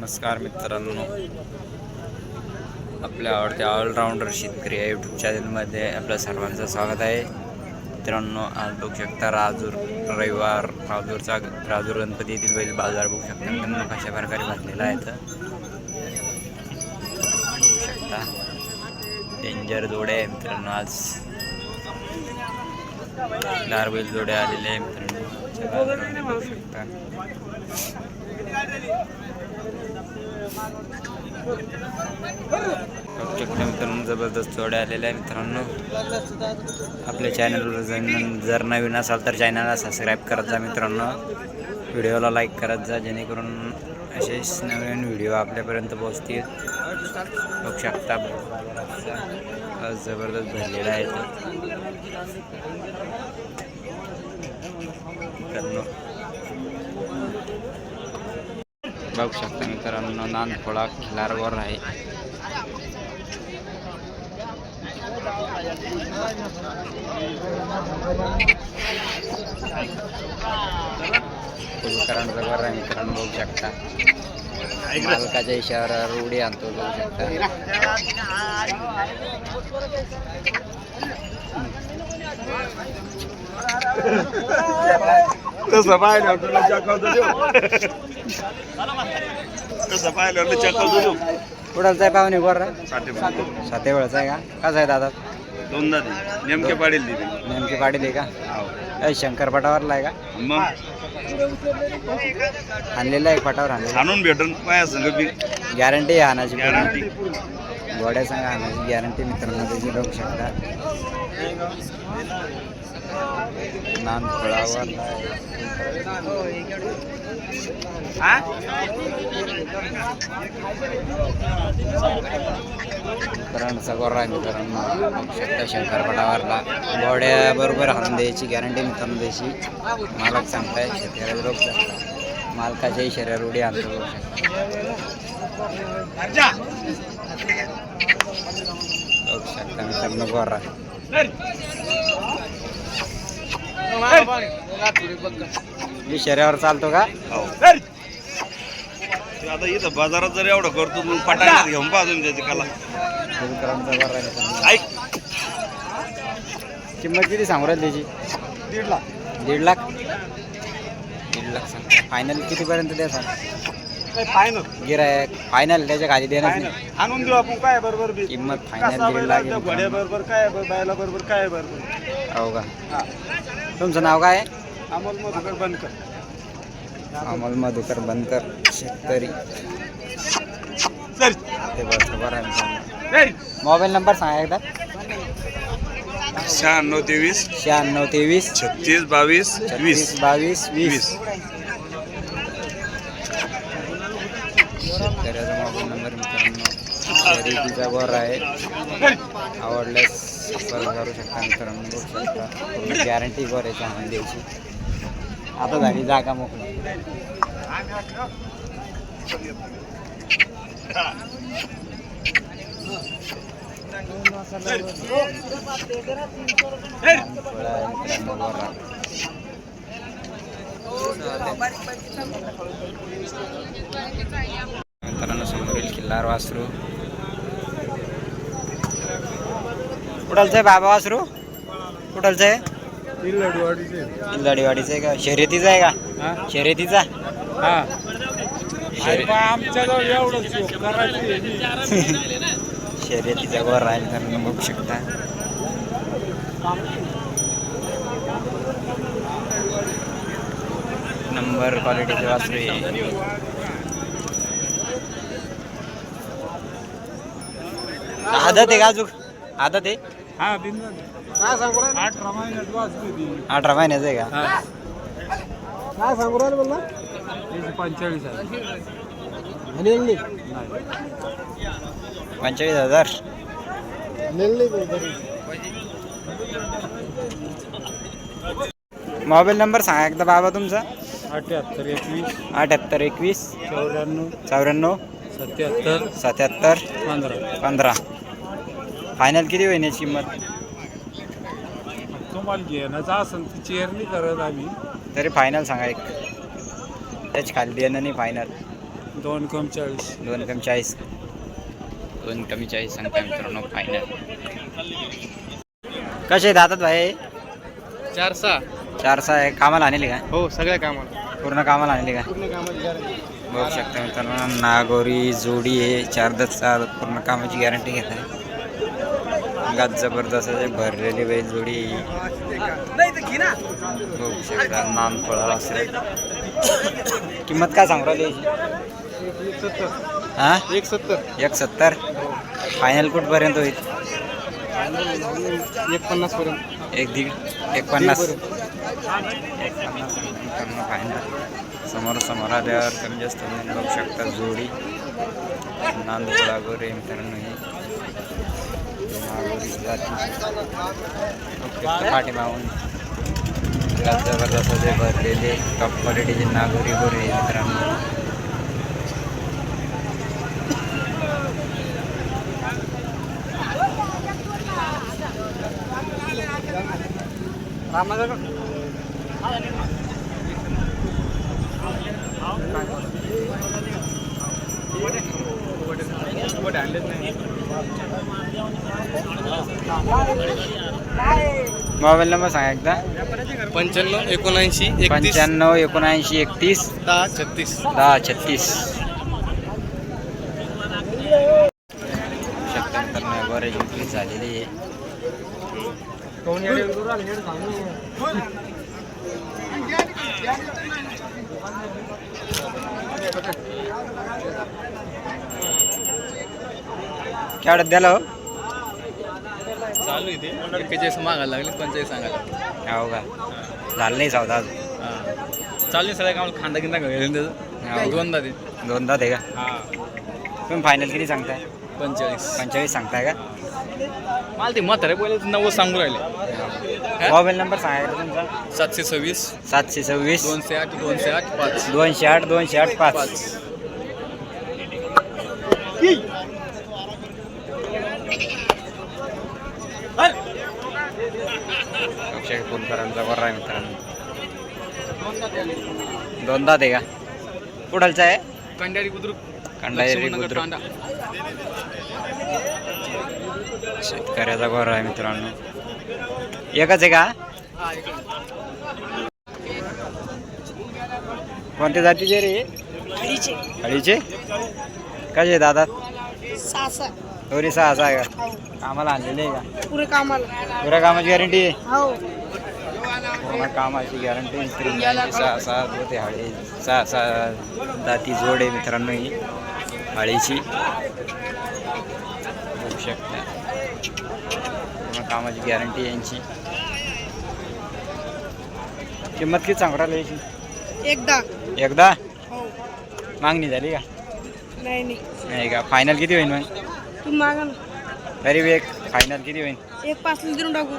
नमस्कार मित्रांनो. आपल्या आवडत्या ऑलराऊंडर शेतकरी या यूट्यूब चॅनलमध्ये आपल्या सर्वांचं स्वागत आहे. मित्रांनो आज बघू शकता राजूर रविवार. राजूरचा राजूर गणपती येथील बैल बाजार बघू शकता. मित्रांनो कशा प्रकारे भरलेला आहे तर बघू शकता. डेंजर जोडे आहे मित्रांनो आज. लार बैल जोडे आलेले आहे मित्रांनो. बघू शकता. मित्रांनो जबरदस्त जोड्या आलेल्या आहे मित्रांनो. आपल्या चॅनलवर जर- नवीन असाल तर चॅनलला सबस्क्राईब करत जा मित्रांनो. व्हिडिओला लाईक करत जा जेणेकरून असेच नवीन व्हिडिओ आपल्यापर्यंत पोहोचतील. बघू शकता. जबरदस्त भरलेला आहे मित्रांनो बघू शकता मित्रांनो नानखोळा खिलारवर आहे. उपकरणचं आहे मित्रांनो बघू शकता. मालकाच्या इशाऱ्यावर उडी आणतो बघू शकता. तसं पाहिलं. तुला चकावतो देऊ तसं चकावतो देऊ. कुठालचा आहे पाहुणे साठी साते वेळाचा आहे का? कसा आहे दादा? दोनदा दे नेमके पाडील दिले नेमकी पाडील आहे का? ए, शंकरपटावरला आहे का? मग? आणलेला आहे पटावर आणलेला आणून भेटून पाया संग बी. गॅरंटी आहे आणायची. गॅरंटी गोड्या सांगा आणायची गॅरंटी मित्रांनो त्याची बघू शकता. नान फळावर. मित्रांचा गोरा आहे मित्रांनो बघू शकता शंकरपटावरला गोड्याबरोबर हाणून द्यायची गॅरंटी मित्रांनो द्यायची मालक सांगताय शेतकऱ्याला रोग मालकाच्या शरीर उडी आणतो. बघू शकता बघू शकता मित्रांनो गोरा. इशाऱ्यावर चालतो का? हो. ते आता इथं बाजारात जर एवढं करतो मग पटाण्यात घेऊन पाहतो त्याची कला. ऐक. किंमत किती सांगू राहील त्याची? दीड लाख. दीड लाख? दीड लाख सांग. फायनल कितीपर्यंत द्या सांग. फायनल गिरायक फायनल त्याच्याखाली देणार नाही. आणून देऊ आपण काय बरोबर बी? किंमत फायनल घोड्या. बरोबर काय बायला बरोबर काय बरोबर? हो का? हा. तुमचं नाव काय? आहे अमोल मधुकर बंद कर अमोल मधुकर बनकर शेतकरी. चल. ते बस बरं आहे मित्रांनो. मोबाईल नंबर सांगा एकदा. शहाण्णव तेवीस शहाण्णव तेवीस छत्तीस बावीस वीस. छत्तीस बावीस वीस. वीस शेतकऱ्याचा मोबाईल नंबर मित्रांनो शर्यतीचा वर आहे. आवडल्यास संपर्क करू शकता मित्रांनो बघू शकता. गॅरंटी वर आहे आणून द्यायची. आता झाली जागा मोकळी. मित्रांनो वर आहे. मित्रांनो समोरील किल्लार वासरू. कुठालचं आहे बाबा वासरू? कुठालचं आहे? किल्लाडीवाडीचं आहे. का? शर्यतीचा आहे का? शर्यतीचा? शर्य- आमच्याजवळ करायचं शर्यतीचा वर आहे मित्रांनो बघू शकता. नंबर क्वालिटीचे वासरू आहे. आदत आहे का अजून? आदत आहे? हा बिंदू काय सांगू राहिला? अठरा महिन्यात वाचली ती अठरा महिन्याचं आहे का? काय सांगू राहिलं बोलला? त्याची पंचेचाळीस आहे. पंचेचाळीस हजार. मोबाईल नंबर सांगा एकदा बाबा तुमचा. अठ्याहत्तर एकवीस. अठ्याहत्तर एकवीस. चौऱ्याण्णव. चौऱ्याण्णव. सत्याहत्तर. सत्याहत्तर. पंधरा. पंधरा. फायनल किती होईल याची किंमत? तुम्हाला घेण्याचं असेल ती चेअर नाही करत आम्ही. तरी फायनल सांगा एक. त्याची खाली देणं नाही फायनल दोन कम चाळीस. दोन कमी चाळीस. दोन कमी चाळीस सांगता मित्रांनो फायनल कसे हातात भाई? चार सहा. चार सहा आहे. कामाला आणले का? हो सगळ्या कामाला. पूर्ण कामाला आणले का? पूर्ण कामाची गॅरंटी बघू शकता मित्रांनो नागोरी जोडी आहे चार दस चार पूर्ण कामाची गॅरंटी घेत आहे. गात जबरदस्त आहे भरलेली बैलजोडी. बघू शकता नाम पळा असेल. किंमत काय सांगू राहिली? एक सत्तर हा? एक सत्तर एक सत्तर फायनल कुठपर्यंत होईल? एक पन्नास पर्यंत एक दीड एक पन्नास एक पन्नास फायनल समोर समोर आल्यावर कमी जास्त बघू शकता जोडी. नांदूळ गोरे मित्रांनो हे पाठीमागून जबरदस्त असे भरलेले टॉप क्वालिटीचे नागोरी गोरे मित्रांनो. रामनगर मोबाईल नंबर सांगा एकदा. पंच्याण्णव एकोणऐंशी एकतीस. पंच्याण्णव एकोणऐंशी एकतीस. दहा छत्तीस. दहा छत्तीस. शक्यंतर बरेच विक्री झालेली आहे. केवढ्यात द्याला हो? चालू आहे ते. एकेचाळीस मागायला लागले पंचाळीस सांगायला हो का? झालं नाही सौदा अजून. चालू आहे सगळ्या कामाला खांदा किंदा घालून त्याचं हो. दोनदा ते. दोनदा ते का? हा. तुम्ही फायनल किती सांगताय? पंचेचाळीस. पंचेचाळीस सांगताय का? मला ते म्हातारे पहिले नव्वद सांगू राहिले. मोबाईल नंबर सांगायचा तुमचा? सातशे सव्वीस. सातशे सव्वीस. दोनशे आठ दोनशे आठ पाच. दोनशे आठ दोनशे आठ पाच. पाच. अक्षय फुलकरांचा बरा आहे मित्रांनो. दोनदा ते का? कुठलचा आहे? कंडारी बुद्रुक. कंडारी बुद्रुक. शेतकऱ्याचा बरा आहे मित्रांनो. एकच आहे का. कोणत्या जातीचे रे? अडीचे. कसे दादा? सहा सहा दोन्ही सहा सहा का कामाला आणलेले आहे का? पुरे कामाला. पुऱ्या कामाची गॅरंटी आहे? हो. पूर्ण कामाची गॅरंटी सहा सहा होते हळी सहा सहा दाती जोड आहे मित्रांनो ही हळीची. बघू शकता. पूर्ण कामाची गॅरंटी यांची. किंमत किती सांगू राहिली याची? एकदा. एकदा? हो. मागणी झाली का? नाही नाही. का? फायनल किती होईल मग? तुम्ही मागा ना. तरी एक फायनल किती होईल एक पाचला देऊन टाकू.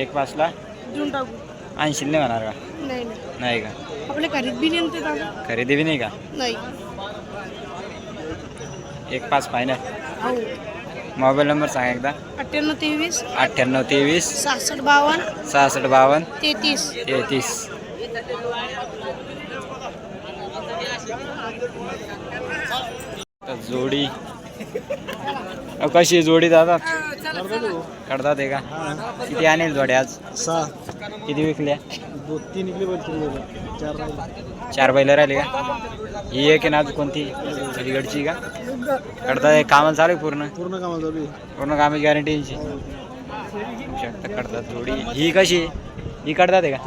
एक पाचला? देऊन टाकू. ऐंशी नाही होणार का? नाही नाही. नाही का? बी नेमते दादा. खरेदी बी नाही का? नाही. एक पाच फायनल हो. मोबाईल नंबर सांगा एकदा. अठ्ठ्याण्णव तेवीस. अठ्ठ्याण्णव तेवीस. सहासष्ट बावन्न. सहासष्ट बावन्न. तेहतीस. तेहतीस. तर जोडी. अहो, कशी आहे जोडी दादा? करतात आहे का? किती आणेल जोडी आज? सहा. किती विकल्या? दो तीन इकडे बोलतो चार राहिले. चार बैल राहिले का? ही एक आहे ना आज कोणती? अलीकडची का? आहे कामाला चालू आहे पूर्ण? पूर्ण कामाला चालू आहे. पूर्ण कामाची गॅरंटी यांची होऊ शकतं करतात जोडी ही कशी आहे? ही करतात आहे का?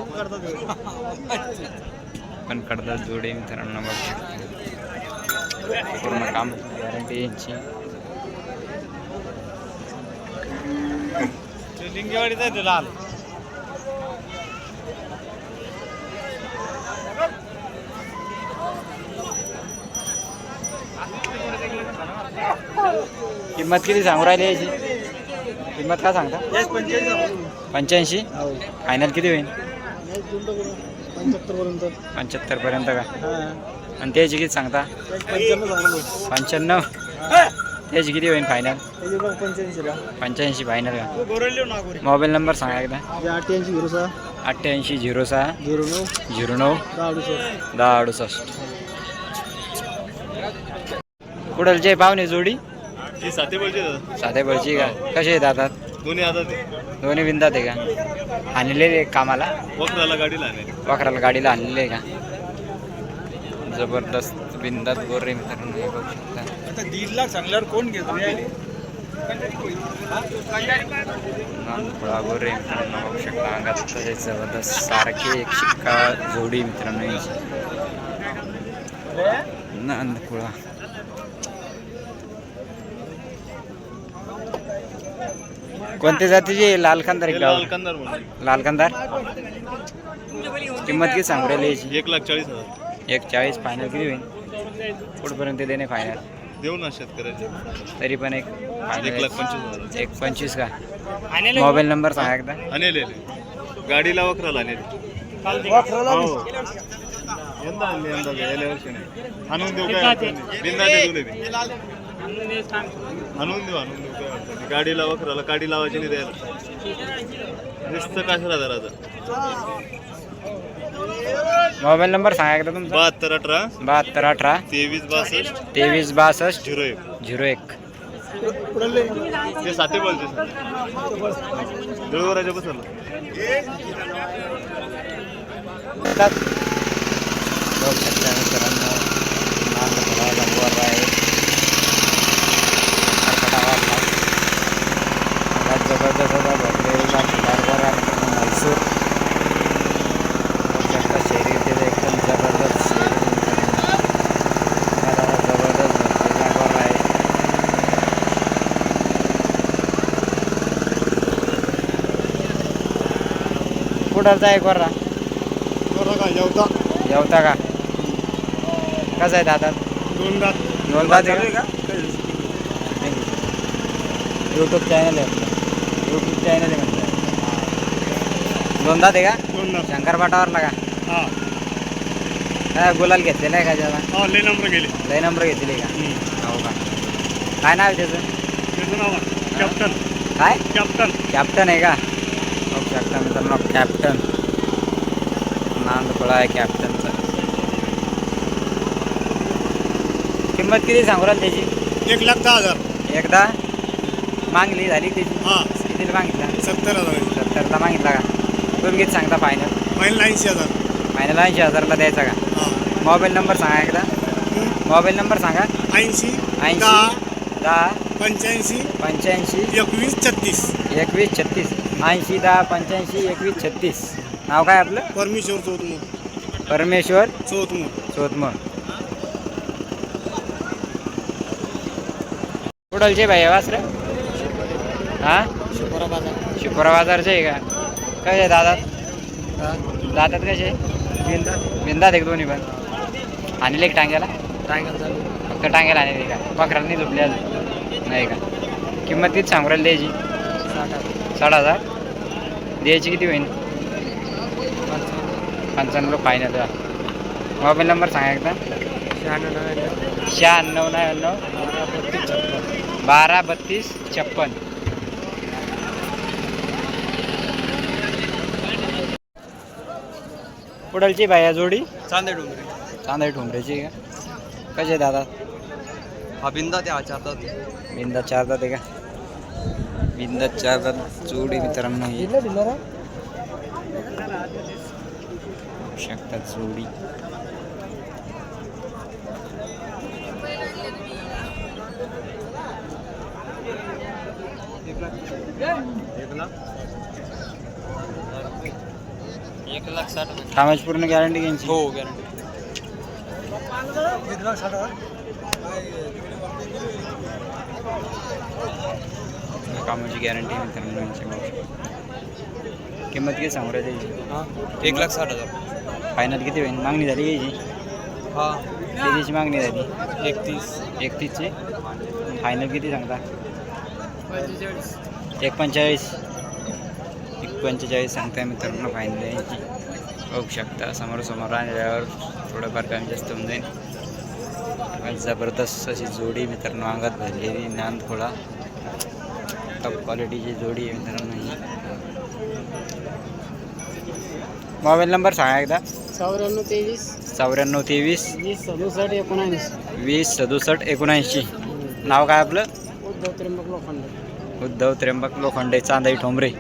पण करतात जोडी मित्रांनो बघू शकता. पूर्ण काम गॅरंटी यांची लिंगेवाडीचा आहे तो लाल. किंमत किती सांगू राहिली याची? किंमत काय सांगता? पंच्याऐंशी. फायनल किती होईल? पंच्याहत्तर पर्यंत का? हा. आणि त्याची किती सांगता? पंच्याण्णव त्याची किती होईल फायनल? पंच्याऐंशी का फायनल का? मोबाईल नंबर सांगा एकदा. अठ्ठ्याऐंशी झिरो सहा. अठ्ठ्याऐंशी झिरो सहा. झिरो नऊ. झिरो नऊ. दहा अडुसष्ट. अडुसष्ट. कुडलचे पाहुणे जोडी? ही दादा साधे बळची का? कसे आहेत आता? दोन्ही आता दोन्ही बिंदात आहे का? आणलेले कामाला. वखराला गाडीला वाकराला गाडीला आणलेले का? जबरदस्त बिंदात गोरे मित्रांनो हे बघू शकता. आता दीड लाख सांगल्यावर कोण घेतो नानपुळा गोरे मित्रांनो बघू शकता. अंगात तसेच जबरदस्त सारखे एक शिक्का जोडी मित्रांनो यांची नांदपुळा कोणत्या जातीचे लाल कंदार एक गाव. कंदार म्हणून. लाल कंदार किंमत किती सांगू राहिली याची? एक लाख चाळीस हजार. एक चाळीस फायनल किती होईल? कुठपर्यंत देणे फायनल देऊ ना शेतकऱ्याचे. तरी पण एक एक लाख final पंचवीस हजार. एक पंचवीस का? मोबाईल नंबर सांगा एकदा. आणले गाडीला वखराला आणले यंदा आणले यंदा गेल्या वर्षी नाही. आणून देऊ काय अडचण नाही. बिनधास्त दिले ते. आणून देऊ आणून देऊ. गाडीला वखराला गाडी लावायची नाही द्यायला. नुसतं कशाला जरा मोबाईल नंबर सांगा एकदा तुमचा. बहात्तर अठरा. बहात्तर अठरा. तेवीस बासष्ट. तेवीस बासष्ट. झिरो एक. झिरो एक. ते साते बोलते दळवराच्या बसरला बघू शकता मित्रांनो नांदपुरा लंबवर आहे कर्कटावारला. सगळ्यात जबरदस्त असा भरलेला खिलारवर आहे मित्रांनो म्हैसूर बघू शकता शर्यतीचं एकदम जबरदस्त शर्यत मित्रांनो. सगळ्यात जबरदस्त भरलेला वर आहे कुठं आहे कोर्रा जेवता का? कसं आहे दादा? दोन दात आहे का? यूट्यूब चॅनल आहे यूट्यूब चॅनल आहे म्हणजे दोन दात आहे का? शंकरपाटावरला का? काय गुलाल घेतलेला आहे का ज्याला? लय नंबर गेले. लय नंबर घेतलेले का? हो का? काय नाव आहे त्याचं? त्याचं नाव कॅप्टन. काय? कॅप्टन. कॅप्टन आहे का? बघू शकता मित्रांनो कॅप्टन. नांदपुळा आहे कॅप्टनचा. किंमत किती सांगू राहिली त्याची? एक लाख दहा हजार. एकदा? मागली झाली त्याची? हा. कितीला मागितला? सत्तर हजार सत्तरला मागितला का? तुम्ही किती सांगता फायनल पहिला ऐंशी हजार. फायनल ऐंशी हजारला द्यायचा का? मोबाईल नंबर सांगा एकदा. मोबाईल नंबर सांगा. ऐंशी ऐंशी दहा पंच्याऐंशी पंच्याऐंशी एकवीस छत्तीस. एकवीस छत्तीस ऐंशी दहा पंच्याऐंशी एकवीस छत्तीस. नाव काय आपलं? परमेश्वर चौतमोर परमेश्वर चौतमोर चोतमळ कुडलचे भाई वासर? हा? शुक्र बाजारचे आहे का? कसे दादात? दातात कसे बिंदात. बिंदात एक दोन्ही पण. आणले एक टांग्याला? फक्त टांग्याला आणले का पकडायला नाही झोपले अजून. नाही का? किंमत किती सांगू राहिली द्यायची साठ हजार. द्यायची किती होईल पंच्याण्णव फायनल मोबाईल नंबर सांगा एकदा. शहाण्णव नव्याण्णव. बारा बत्तीस छप्पन. पुढलची बाया जोडी? चांदे डोंगरे. चांदळी ठोंबऱ्याची का? कसे दादा? हा बिंदा ते आचारतात बिंदा चार दात आहे का? बिंदा चार दात जोडी मित्रांनो ही. बघू शकता जोडी. एक लाख साठ कामाची पूर्ण गॅरंटी घ्यायची. हो गॅरंटी कामाची गॅरंटी मित्रांनो यांची. किंमत किती सांगू राहिली? त्याची एक लाख साठ हजार. फायनल किती होईल? मागणी झाली घ्यायची हा. कितीची मागणी झाली. एकतीस. एकतीसची? फायनल किती सांगता? एक पंचेचाळीस. एक पंचेचाळीस सांगताय मित्रांनो फायनल यायची बघू शकता समोर समोर आणल्यावर थोडंफार कमी जास्त होऊन जाईल. पण जबरदस्त अशी जोडी मित्रांनो अंगात भरलेली नांदखोळा. टॉप क्वालिटीची जोडी आहे मित्रांनो ही. मोबाईल नंबर सांगा एकदा. चौऱ्याण्णव तेवीस. चौऱ्याण्णव तेवीस. वीस सदुसष्ट एकोणावीस वीस सदुसष्ट एकोणऐंशी. नाव काय आपलं? उद्धव त्र्यंबक लोखंडे. उद्धव त्र्यंबक लोखंडे चांदाई ठोंबरे.